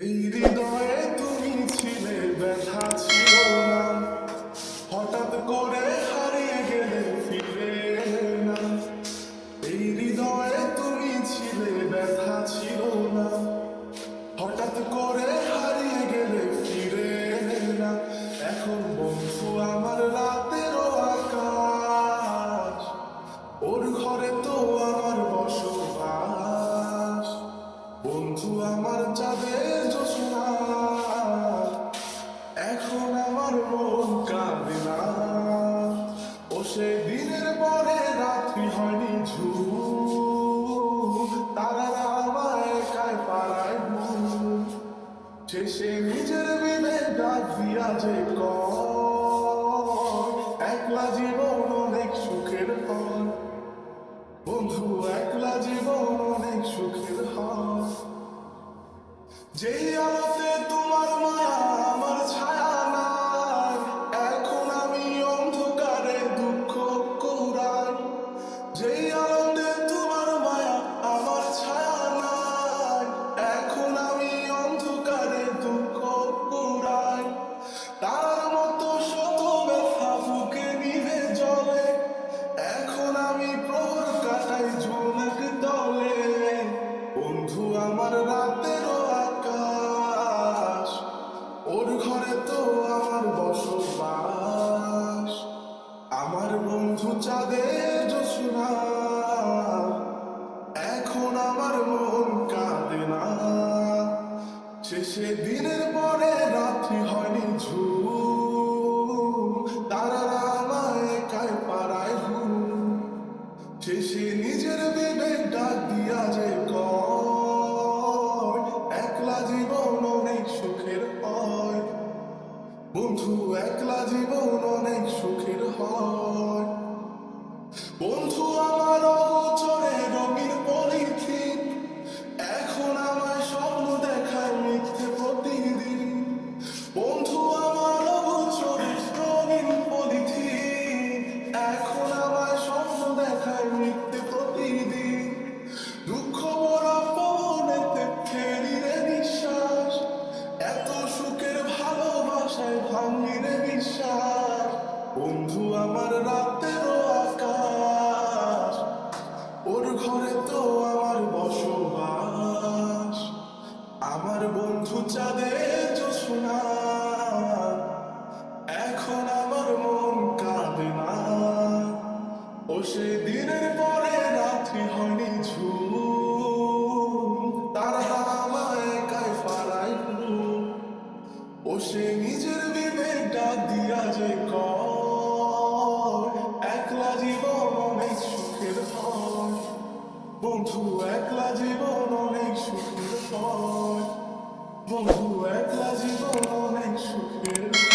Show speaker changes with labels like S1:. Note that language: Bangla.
S1: এই হৃদয়ে তুমি ছিলে, ব্যথা ছিল না। হঠাৎ করে হারিয়ে গেলে ফিরে না এই হৃদয়ে তুমি ছিলে, ব্যথা ছিল না। হঠাৎ করে হারিয়ে গেলে ফিরে না এখন বন্ধু আমার রাতেরও আকাশ। ওর ঘরে তো আমার বসবাস। বন্ধু আমার দিনের পরে রাত্রি হয়নি শেষে নিজের বিলে ডাক দিয়া যে একলা জীবন অনেক সুখের হয় বন্ধু, একলা জীবন অনেক সুখের হয় যেই শেষে দিনের পরে রাত্রি হয়নি ঝুম। ভালোবাসায় ভাঙি রে বিশ্বাস বন্ধু, আমার আকাশ। ওর ঘরে তো আমার বসবাস। আমার বন্ধু চাঁদের জোছনা এখন আমার মন কাঁদে না। ও সে দিনের পরে রাত্রি হয়নি ঝুম। তারা একাই পাড়ায় ঘুম ও সে নিজের foi. Vou duetas e vou nem chover.